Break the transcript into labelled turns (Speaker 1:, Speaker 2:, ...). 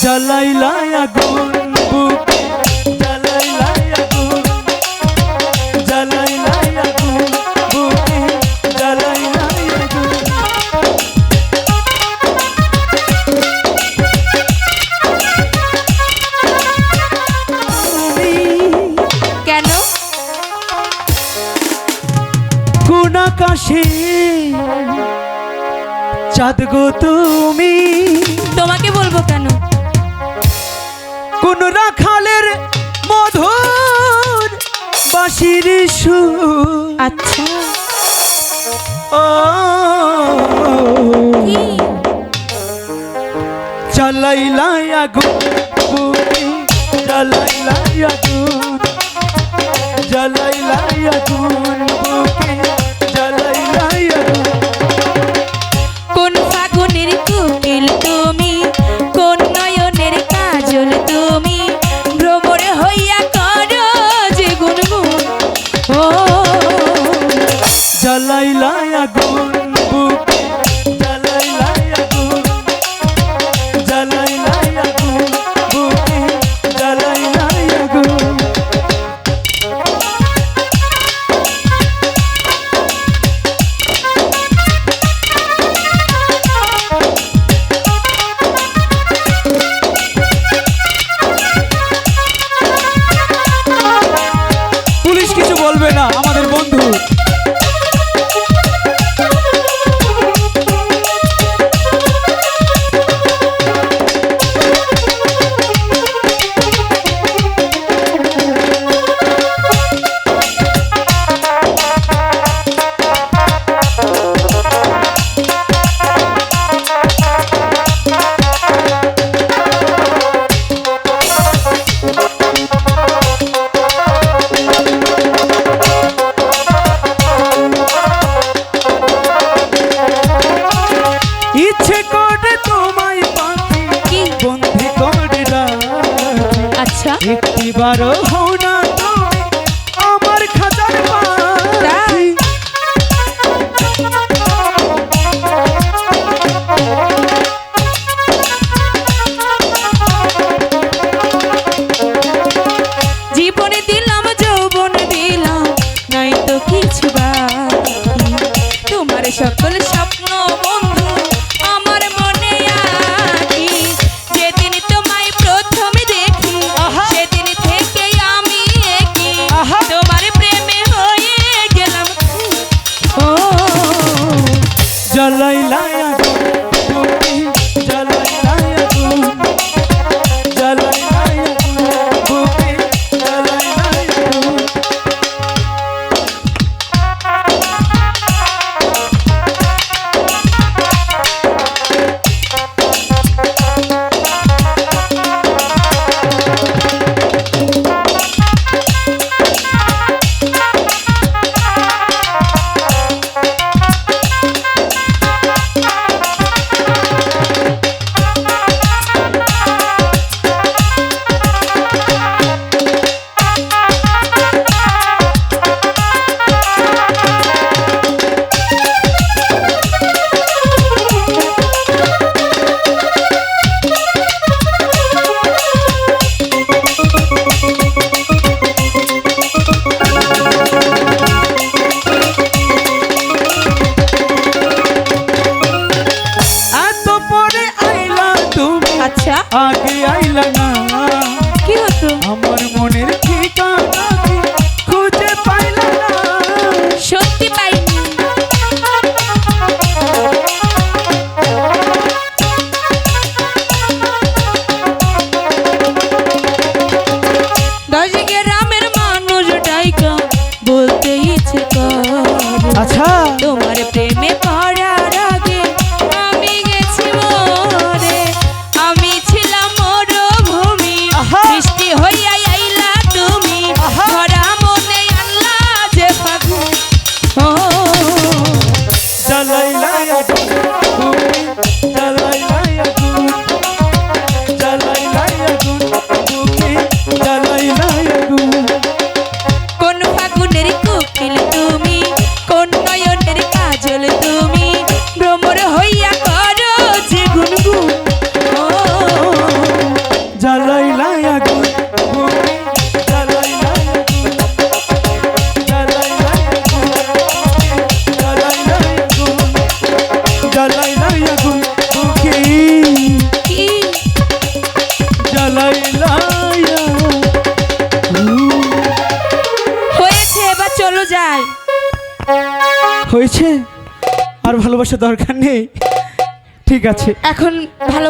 Speaker 1: জ্বালাইলা আগুন বুকে জ্বালাইলা আগুন জ্বালাইলা আগুন বুকে জ্বালাইলা আগুন
Speaker 2: কেন?
Speaker 1: কোন আকাশে চাঁদ গো তুমি?
Speaker 2: তোমাকে বলব কেন?
Speaker 1: শুন রাখালের মধুর বাসির সু
Speaker 2: আচ্ছা।
Speaker 1: ও। চালাইলাই আগুন বুকে আগুন আগুন একটিবারও
Speaker 2: হন জ্বালাইলা যায়
Speaker 1: হয়েছে? আর ভালোবাসা দরকার নেই। ঠিক আছে।
Speaker 2: এখন ভালো